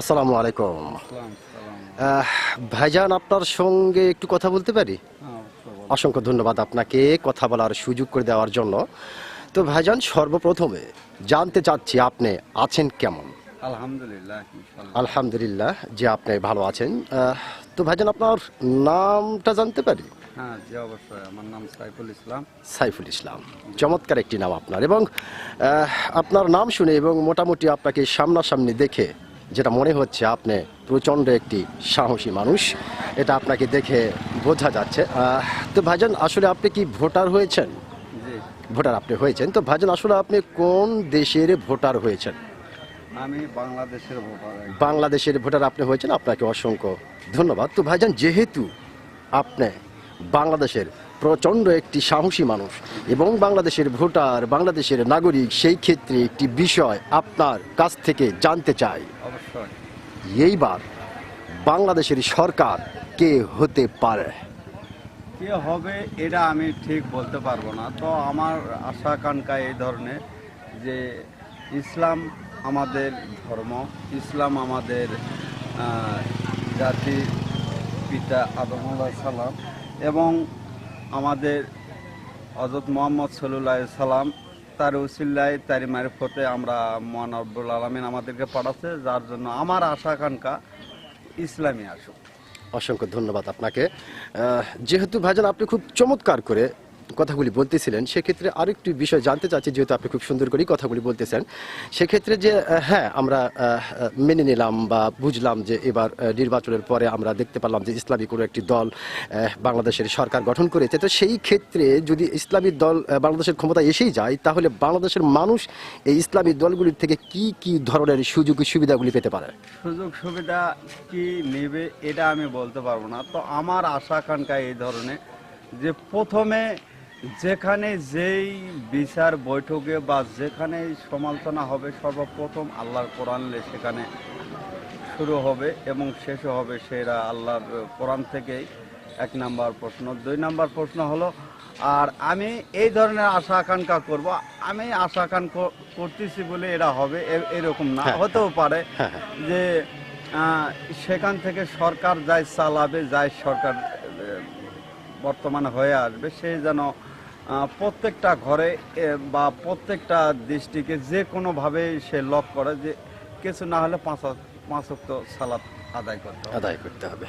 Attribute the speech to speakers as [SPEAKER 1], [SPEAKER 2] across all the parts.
[SPEAKER 1] আসসালামু আলাইকুম। ভাইজান আপনার সঙ্গে একটু কথা বলতে পারি। অসংখ্য ধন্যবাদ আপনাকে কথা বলার সুযোগ করে দেওয়ার জন্য। তো ভাইজান সর্বপ্রথমে জানতে চাচ্ছি আপনি আছেন কেমন?
[SPEAKER 2] আলহামদুলিল্লাহ
[SPEAKER 1] আলহামদুলিল্লাহ যে আপনি ভালো আছেন। তো ভাইজান আপনার নামটা জানতে পারি?
[SPEAKER 2] হ্যাঁ জি অবশ্যই। আমার নাম সাইফুল ইসলাম।
[SPEAKER 1] সাইফুল ইসলাম। চমৎকার একটি নাম আপনার। এবং আপনার নাম শুনে এবং মোটামুটি আপনাকে সামনাসামনি দেখে যেটা মনে হচ্ছে আপনি প্রচণ্ড একটি সাহসী মানুষ এটা আপনাকে দেখে বোঝা যাচ্ছে। তো ভাইজান আসলে আপনি কি ভোটার হয়েছেন? ভোটার আপনি হয়েছেন। তো ভাইজান আসলে আপনি কোন দেশের ভোটার হয়েছেন?
[SPEAKER 2] আমি বাংলাদেশের ভোটার
[SPEAKER 1] বাংলাদেশের ভোটার আপনি হয়েছেন আপনাকে অসংখ্য ধন্যবাদ। তো ভাইজান যেহেতু আপনি বাংলাদেশের প্রচণ্ড একটি সাহসী মানুষ এবং বাংলাদেশের ভোটার বাংলাদেশের নাগরিক সেই ক্ষেত্রে একটি বিষয় আপনার কাছ থেকে জানতে চাই।
[SPEAKER 2] অবশ্যই।
[SPEAKER 1] এইবার বাংলাদেশের সরকার কে হতে পারে?
[SPEAKER 2] কে হবে এটা আমি ঠিক বলতে পারব না। তো আমার আশা আকাঙ্ক্ষা এই ধরনের যে ইসলাম আমাদের ধর্ম ইসলাম আমাদের জাতির পিতা আদম সালাম এবং আমাদের হজরত মোহাম্মদ সাল্লাহ সাল্লাম তার উসিল্লায় তার মারিফতে আমরা মহান আব্দুল আলমিন আমাদেরকে পাঠাচ্ছে, যার জন্য আমার আশা আকাঙ্ক্ষা ইসলামী আসুক।
[SPEAKER 1] অসংখ্য ধন্যবাদ আপনাকে। যেহেতু ভাইজান আপনি খুব চমৎকার করে কথাগুলি বলতেছিলেন, সেক্ষেত্রে আরেকটি বিষয় জানতে চাচ্ছি, যেহেতু আপনি খুব সুন্দর করেই কথাগুলি বলতেছেন। সেক্ষেত্রে যে হ্যাঁ আমরা মেনে নিলাম বা বুঝলাম যে এবার নির্বাচনের পরে আমরা দেখতে পারলাম যে ইসলামী কোনো একটি দল বাংলাদেশের সরকার গঠন করেছে। তো সেই ক্ষেত্রে যদি ইসলামী দল বাংলাদেশের ক্ষমতায় এসেই যায়, তাহলে বাংলাদেশের মানুষ এই ইসলামী দলগুলির থেকে কি কি ধরনের সুযোগ সুবিধাগুলি পেতে পারে?
[SPEAKER 2] সুযোগ সুবিধা কি নেবে, এটা আমি বলতে পারব না। তো আমার আশা আকাঙ্ক্ষা এই ধরনের যে প্রথমে যেখানে যেই বিচার বৈঠকে বা যেখানে সমালোচনা হবে সর্বপ্রথম আল্লাহর কোরআন সেখানে শুরু হবে এবং শেষও হবে সেরা আল্লাহর কোরআন থেকেই। এক নাম্বার প্রশ্ন। দুই নাম্বার প্রশ্ন হলো আর আমি এই ধরনের আশা আকাঙ্ক্ষা করব আমি আশা আকাঙ্ক্ষা করতেছি বলে এরা হবে এরকম না।
[SPEAKER 1] হ্যাঁ,
[SPEAKER 2] হতেও পারে
[SPEAKER 1] হ্যাঁ, হ্যাঁ।
[SPEAKER 2] যে সেখান থেকে সরকার যাই চালাবে যাই সরকার বর্তমানে হয়ে আসবে সে যেন প্রত্যেকটা ঘরে বা প্রত্যেকটা দৃষ্টিকে যে কোনোভাবে সে লক করে যে কিছু না হলে পাঁচ পাঁচ ওয়াক্ত সালাত আদায় করতে হবে।
[SPEAKER 1] আদায় করতে হবে।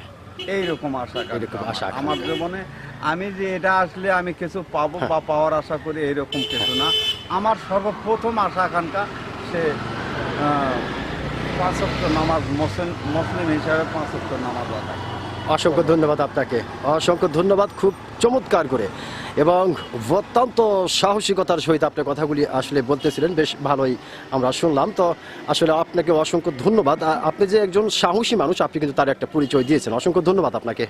[SPEAKER 2] এইরকম আশা
[SPEAKER 1] এরকম আশা
[SPEAKER 2] আমার। জীবনে। আমি যে এটা আসলে আমি কিছু পাবো বা পাওয়ার আশা করি এইরকম কিছু না। আমার সর্বপ্রথম আশা আকাঙ্ক্ষা সে পাঁচ নামাজ মুসলিম মুসলিম হিসাবে পাঁচ নামাজ আদায়।
[SPEAKER 1] অসংখ্য ধন্যবাদ আপনাকে। অসংখ্য ধন্যবাদ খুব চমৎকার করে। এবং অত্যন্ত সাহসিকতার সহিত আপনি কথাগুলি আসলে বলতেছিলেন বেশ ভালোই আমরা শুনলাম। তো আসলে আপনাকে অসংখ্য ধন্যবাদ। আপনি যে একজন সাহসী মানুষ আপনি কিন্তু তার একটা পরিচয় দিয়েছেন। অসংখ্য ধন্যবাদ আপনাকে।